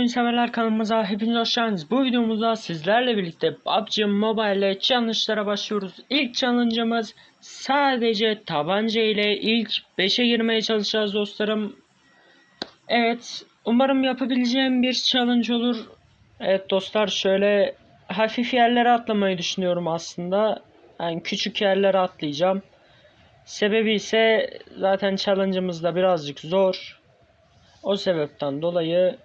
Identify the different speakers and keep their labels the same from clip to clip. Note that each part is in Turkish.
Speaker 1: Oyun severler kanalımıza hepiniz hoş geldiniz. Bu videomuzda sizlerle birlikte PUBG Mobile challenge'lara başlıyoruz. İlk challenge'ımız sadece tabanca ile ilk 5'e girmeye çalışacağız dostlarım. Evet umarım yapabileceğim bir challenge olur. Evet dostlar şöyle hafif yerlere atlamayı düşünüyorum aslında. Yani küçük yerlere atlayacağım. Sebebi ise zaten challenge'ımız da birazcık zor. O sebepten dolayı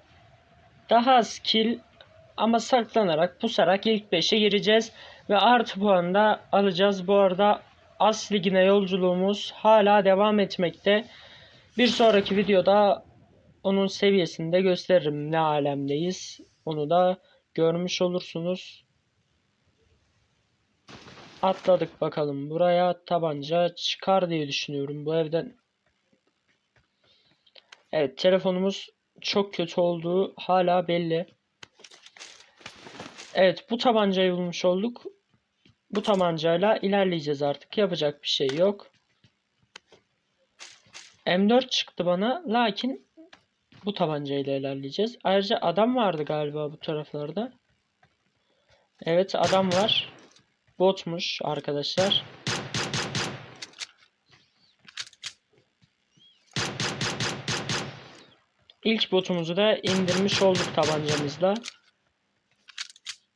Speaker 1: daha az kill ama saklanarak pusarak ilk 5'e gireceğiz ve artı puan da alacağız. Bu arada As Ligi'ne yolculuğumuz hala devam etmekte. Bir sonraki videoda onun seviyesini de gösteririm ne alemdeyiz. Onu da görmüş olursunuz. Atladık bakalım buraya tabanca çıkar diye düşünüyorum bu evden. Evet telefonumuz çok kötü olduğu hala belli. Evet bu tabancayı bulmuş olduk. Bu tabancayla ilerleyeceğiz artık. Yapacak bir şey yok. M4 çıktı bana. Lakin bu tabancayla ilerleyeceğiz. Ayrıca adam vardı galiba bu taraflarda. Evet adam var. Botmuş arkadaşlar. İlk botumuzu da indirmiş olduk tabancamızla.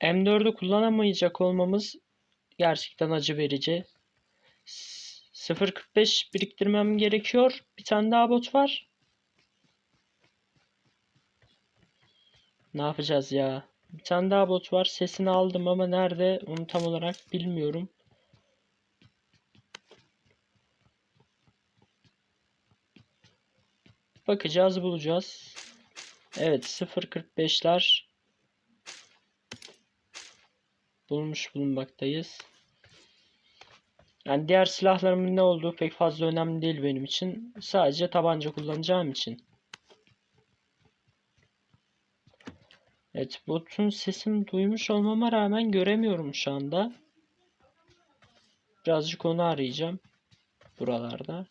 Speaker 1: M4'ü kullanamayacak olmamız gerçekten acı verici. 0.45 biriktirmem gerekiyor. Bir tane daha bot var. Ne yapacağız ya? Bir tane daha bot var. Sesini aldım ama nerede onu tam olarak bilmiyorum. Bakacağız bulacağız. Evet 0.45'ler bulmuş bulunmaktayız. Yani diğer silahlarımın ne olduğu pek fazla önemli değil benim için. Sadece tabanca kullanacağım için. Evet botun sesini duymuş olmama rağmen göremiyorum şu anda. Birazcık onu arayacağım. Buralarda.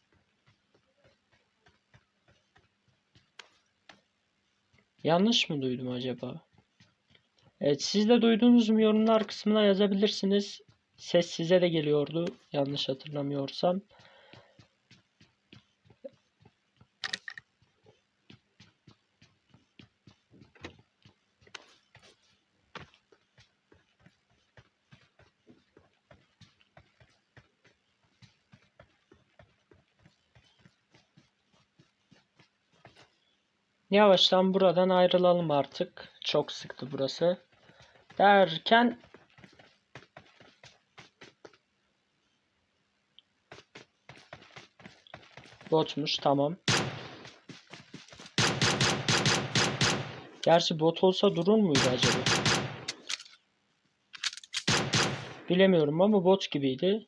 Speaker 1: Yanlış mı duydum acaba? Evet siz de duydunuz mu yorumlar kısmına yazabilirsiniz. Ses size de geliyordu yanlış hatırlamıyorsam. Yavaştan buradan ayrılalım artık. Çok sıktı burası. Derken Botmuş tamam. Gerçi bot olsa durur muydu acaba? Bilemiyorum ama bot gibiydi.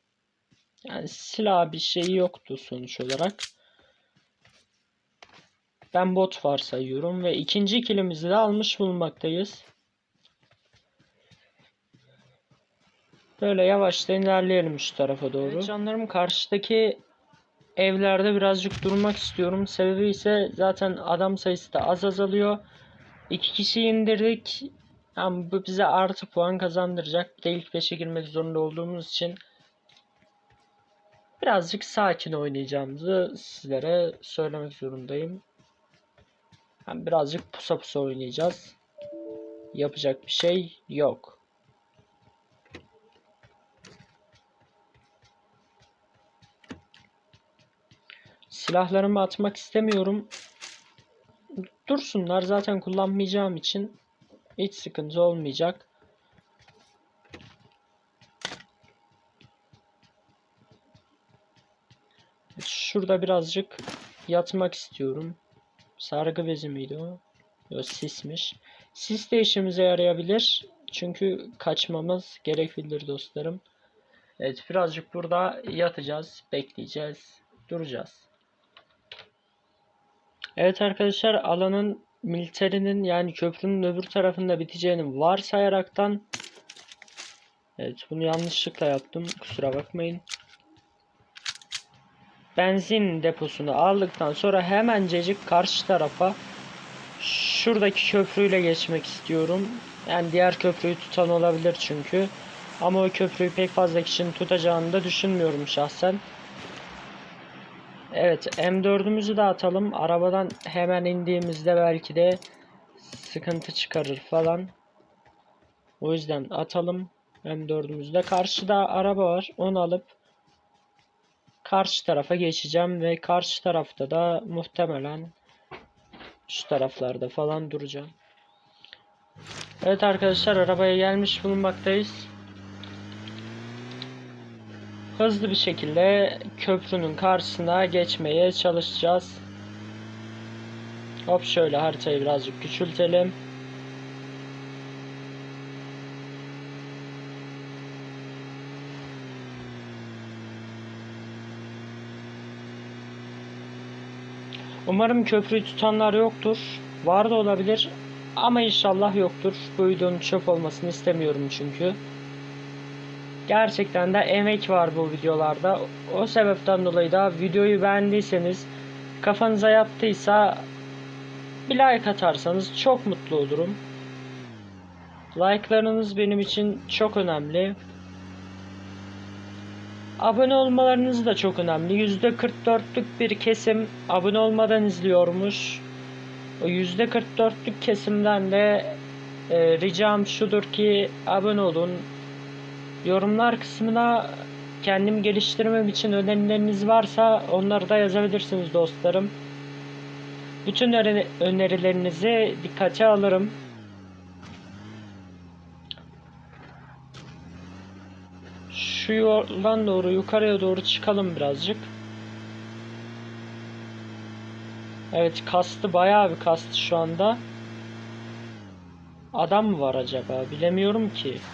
Speaker 1: Yani silah bir şeyi yoktu sonuç olarak. Ben bot varsayıyorum ve ikinci kilimizi de almış bulunmaktayız. Böyle yavaştan ilerleyelim şu tarafa doğru. Evet canlarım karşıdaki evlerde birazcık durmak istiyorum. Sebebi ise zaten adam sayısı da az azalıyor. İki kişi indirdik. Yani bu bize artı puan kazandıracak. Bir de ilk 5'e girmek zorunda olduğumuz için birazcık sakin oynayacağımızı sizlere söylemek zorundayım. Yani birazcık pusa pusa oynayacağız. Yapacak bir şey yok. Silahlarımı atmak istemiyorum. Dursunlar zaten kullanmayacağım için hiç sıkıntı olmayacak. Şurada birazcık yatmak istiyorum. Sargı bezi miydi o? Yok sismiş. Sis de işimize yarayabilir. Çünkü kaçmamız gerekebilir dostlarım. Evet birazcık burada yatacağız. Bekleyeceğiz. Duracağız. Evet arkadaşlar alanın militerinin yani köprünün öbür tarafında biteceğini varsayaraktan Evet bunu yanlışlıkla yaptım. Kusura bakmayın. Benzin deposunu aldıktan sonra hemencecik karşı tarafa Şuradaki köprüyle geçmek istiyorum. Yani diğer köprüyü tutan olabilir çünkü. Ama o köprüyü pek fazla kişinin tutacağını da düşünmüyorum şahsen. Evet M4'ümüzü de atalım. Arabadan hemen indiğimizde belki de sıkıntı çıkarır falan. O yüzden atalım. M4'ümüzü de. Karşıda araba var. Onu alıp karşı tarafa geçeceğim ve karşı tarafta da muhtemelen şu taraflarda falan duracağım. Evet arkadaşlar arabaya gelmiş bulunmaktayız. Hızlı bir şekilde köprünün karşısına geçmeye çalışacağız. Hop şöyle haritayı birazcık küçültelim. Umarım köprüyü tutanlar yoktur. Var da olabilir ama inşallah yoktur. Bu videonun çöp olmasını istemiyorum çünkü. Gerçekten de emek var bu videolarda. O sebepten dolayı da videoyu beğendiyseniz kafanıza yattıysa bir like atarsanız çok mutlu olurum. Like'larınız benim için çok önemli. Abone olmalarınız da çok önemli. %44'lük bir kesim abone olmadan izliyormuş. O %44'lük kesimden de e, ricam şudur ki abone olun. Yorumlar kısmına kendimi geliştirmem için önerileriniz varsa onları da yazabilirsiniz dostlarım. Bütün öne- önerilerinizi dikkate alırım. Şu yoldan doğru yukarıya doğru çıkalım birazcık. Evet kastı bayağı bir kastı şu anda. Adam mı var acaba? Bilemiyorum ki.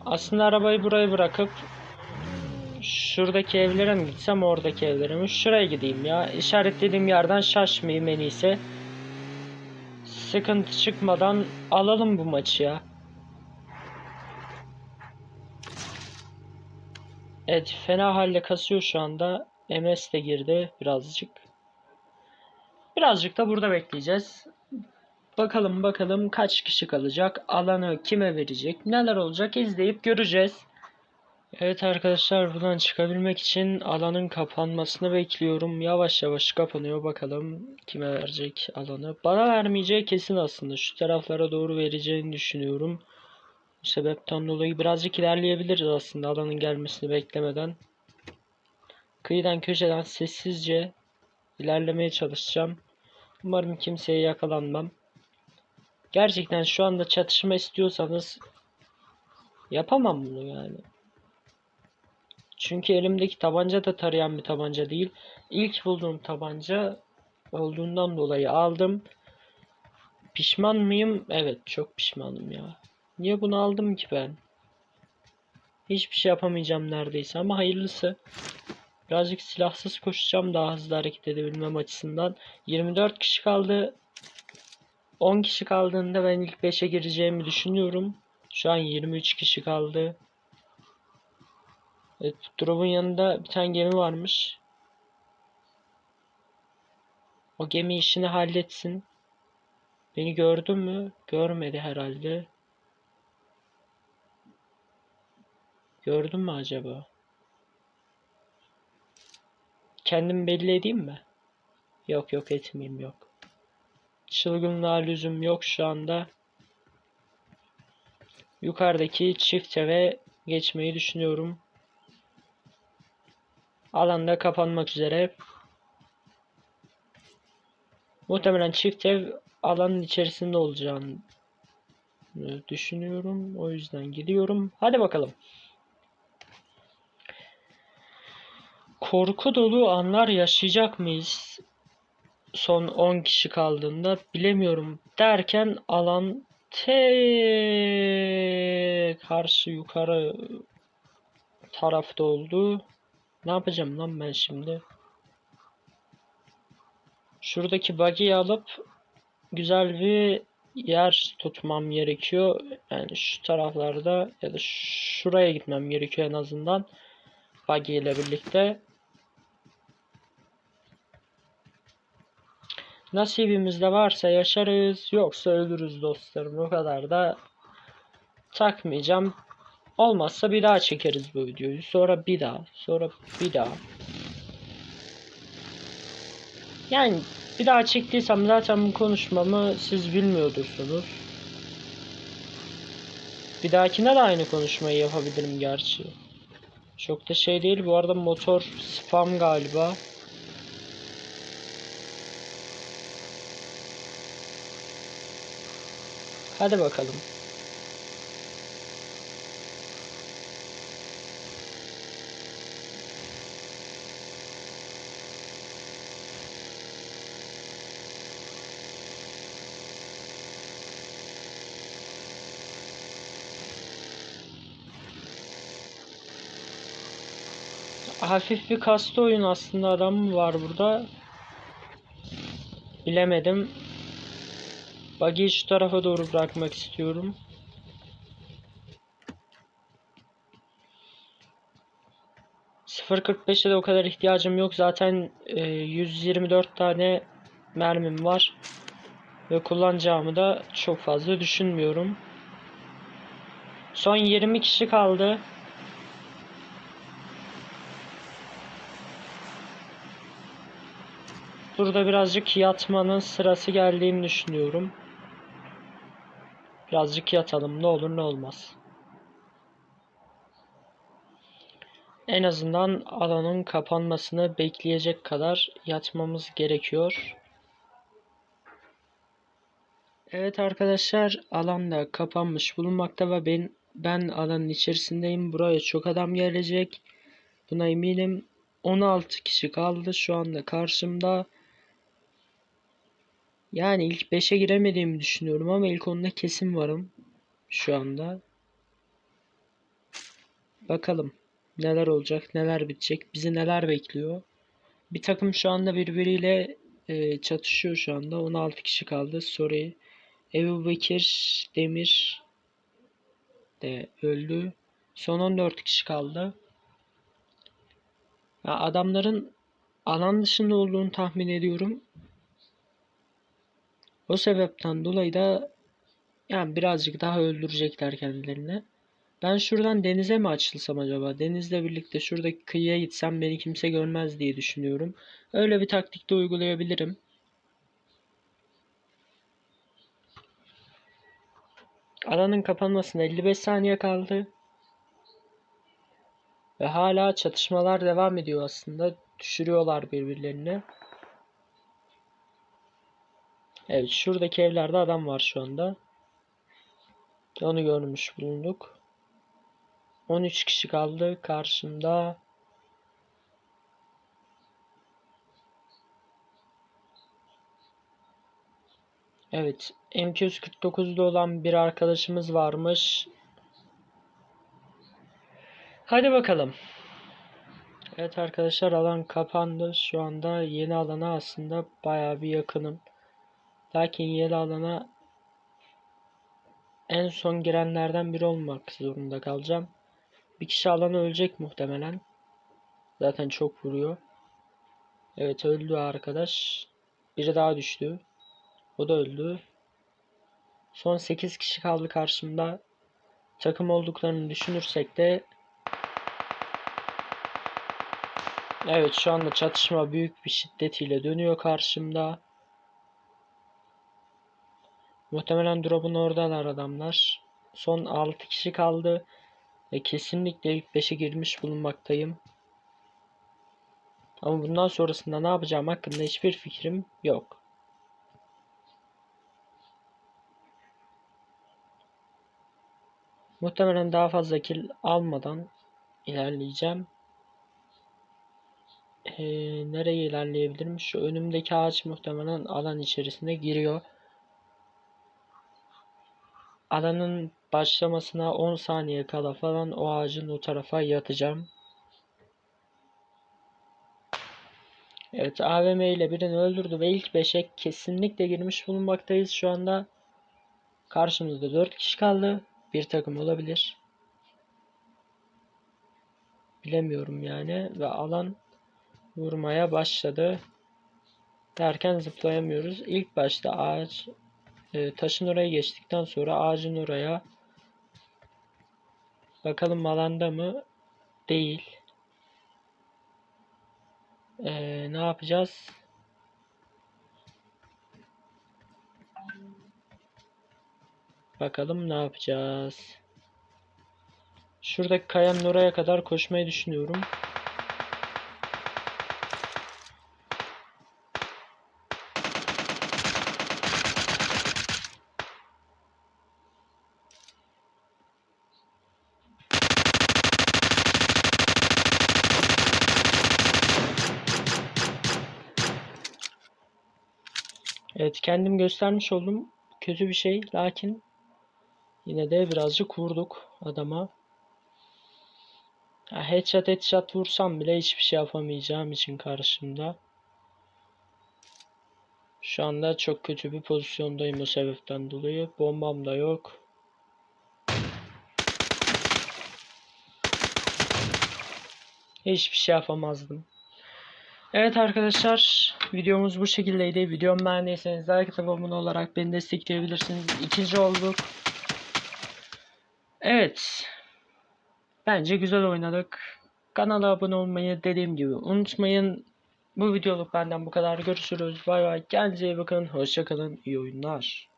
Speaker 1: Aslında arabayı buraya bırakıp şuradaki evlere mi gitsem oradaki evlere mi? Şuraya gideyim ya. İşaretlediğim yerden şaşmayayım en iyisi. Sıkıntı çıkmadan alalım bu maçı ya. Evet fena halde kasıyor şu anda. MS de girdi birazcık. Birazcık da burada bekleyeceğiz. Bakalım bakalım kaç kişi kalacak, alanı kime verecek, neler olacak izleyip göreceğiz. Evet arkadaşlar buradan çıkabilmek için alanın kapanmasını bekliyorum. Yavaş yavaş kapanıyor bakalım kime verecek alanı. Bana vermeyeceği kesin aslında. Şu taraflara doğru vereceğini düşünüyorum. Bu sebepten dolayı birazcık ilerleyebiliriz aslında alanın gelmesini beklemeden. Kıyıdan köşeden sessizce ilerlemeye çalışacağım. Umarım kimseye yakalanmam. Gerçekten şu anda çatışma istiyorsanız yapamam bunu yani. Çünkü elimdeki tabanca da tarayan bir tabanca değil. İlk bulduğum tabanca olduğundan dolayı aldım. Pişman mıyım? Evet çok pişmanım ya. Niye bunu aldım ki ben? Hiçbir şey yapamayacağım neredeyse ama hayırlısı. Birazcık silahsız koşacağım daha hızlı hareket edebilmem açısından. 24 kişi kaldı. 10 kişi kaldığında ben ilk 5'e gireceğimi düşünüyorum. Şu an 23 kişi kaldı. Evet, drop'un yanında bir tane gemi varmış. O gemi işini halletsin. Beni gördü mü? Görmedi herhalde. Gördün mü acaba? Kendimi belli edeyim mi? Yok yok etmeyeyim yok. Çılgınlığa lüzum yok şu anda. Yukarıdaki çift eve geçmeyi düşünüyorum. Alanda kapanmak üzere. Muhtemelen çift ev alanın içerisinde olacağını düşünüyorum. O yüzden gidiyorum. Hadi bakalım. Korku dolu anlar yaşayacak mıyız? Son 10 kişi kaldığında bilemiyorum derken alan te karşı yukarı tarafta oldu. Ne yapacağım lan ben şimdi? Şuradaki buggy'i alıp güzel bir yer tutmam gerekiyor. Yani şu taraflarda ya da şuraya gitmem gerekiyor en azından. Buggy ile birlikte. Nasibimizde varsa yaşarız, yoksa ölürüz dostlarım. O kadar da takmayacağım. Olmazsa bir daha çekeriz bu videoyu. Sonra bir daha, sonra bir daha. Yani bir daha çektiysem zaten bu konuşmamı siz bilmiyordursunuz. Bir dahakine de aynı konuşmayı yapabilirim gerçi. Çok da şey değil. Bu arada motor spam galiba. Hadi bakalım. Hafif bir kastı oyun aslında adam var burada? Bilemedim. Buggy'i şu tarafa doğru bırakmak istiyorum. ...0.45'e de o kadar ihtiyacım yok. Zaten e, 124 tane mermim var. Ve kullanacağımı da çok fazla düşünmüyorum. Son 20 kişi kaldı. Burada birazcık yatmanın sırası geldiğini düşünüyorum. Birazcık yatalım ne olur ne olmaz. En azından alanın kapanmasını bekleyecek kadar yatmamız gerekiyor. Evet arkadaşlar alan da kapanmış bulunmakta ve ben, ben alanın içerisindeyim. Buraya çok adam gelecek. Buna eminim. 16 kişi kaldı şu anda karşımda. Yani ilk 5'e giremediğimi düşünüyorum ama ilk 10'da kesin varım şu anda. Bakalım neler olacak, neler bitecek, bizi neler bekliyor. Bir takım şu anda birbiriyle e, çatışıyor şu anda. 16 kişi kaldı. Sorry. Ebu Bekir Demir de öldü. Son 14 kişi kaldı. Ya adamların alan dışında olduğunu tahmin ediyorum. O sebepten dolayı da yani birazcık daha öldürecekler kendilerini. Ben şuradan denize mi açılsam acaba? Denizle birlikte şuradaki kıyıya gitsem beni kimse görmez diye düşünüyorum. Öyle bir taktik de uygulayabilirim. Alanın kapanmasına 55 saniye kaldı. Ve hala çatışmalar devam ediyor aslında. Düşürüyorlar birbirlerini. Evet şuradaki evlerde adam var şu anda. Onu görmüş bulunduk. 13 kişi kaldı karşımda. Evet M249'da olan bir arkadaşımız varmış. Hadi bakalım. Evet arkadaşlar alan kapandı. Şu anda yeni alana aslında bayağı bir yakınım. Lakin yeni alana en son girenlerden biri olmak zorunda kalacağım. Bir kişi alana ölecek muhtemelen. Zaten çok vuruyor. Evet öldü arkadaş. Biri daha düştü. O da öldü. Son 8 kişi kaldı karşımda. Takım olduklarını düşünürsek de Evet şu anda çatışma büyük bir şiddetiyle dönüyor karşımda. Muhtemelen drop'un oradalar adamlar. Son 6 kişi kaldı. Ve kesinlikle ilk 5'e girmiş bulunmaktayım. Ama bundan sonrasında ne yapacağım hakkında hiçbir fikrim yok. Muhtemelen daha fazla kill almadan ilerleyeceğim. Ee, nereye ilerleyebilirim? Şu önümdeki ağaç muhtemelen alan içerisine giriyor. Alanın başlamasına 10 saniye kala falan o ağacın o tarafa yatacağım. Evet AVM ile birini öldürdü ve ilk 5'e kesinlikle girmiş bulunmaktayız şu anda. Karşımızda 4 kişi kaldı. Bir takım olabilir. Bilemiyorum yani. Ve alan vurmaya başladı. Derken zıplayamıyoruz. İlk başta ağaç e, taşın oraya geçtikten sonra ağacın oraya bakalım alanda mı? Değil. E, ne yapacağız? Bakalım ne yapacağız. Şuradaki kayanın oraya kadar koşmayı düşünüyorum. Evet kendim göstermiş oldum. Kötü bir şey lakin yine de birazcık vurduk adama. Ya headshot headshot vursam bile hiçbir şey yapamayacağım için karşımda. Şu anda çok kötü bir pozisyondayım o sebepten dolayı. Bombam da yok. Hiçbir şey yapamazdım. Evet arkadaşlar videomuz bu şekildeydi. Videomu beğendiyseniz like atıp abone olarak beni destekleyebilirsiniz. İkinci olduk. Evet. Bence güzel oynadık. Kanala abone olmayı dediğim gibi unutmayın. Bu videoluk benden bu kadar. Görüşürüz. Bay bay. Kendinize iyi bakın. Hoşçakalın. İyi oyunlar.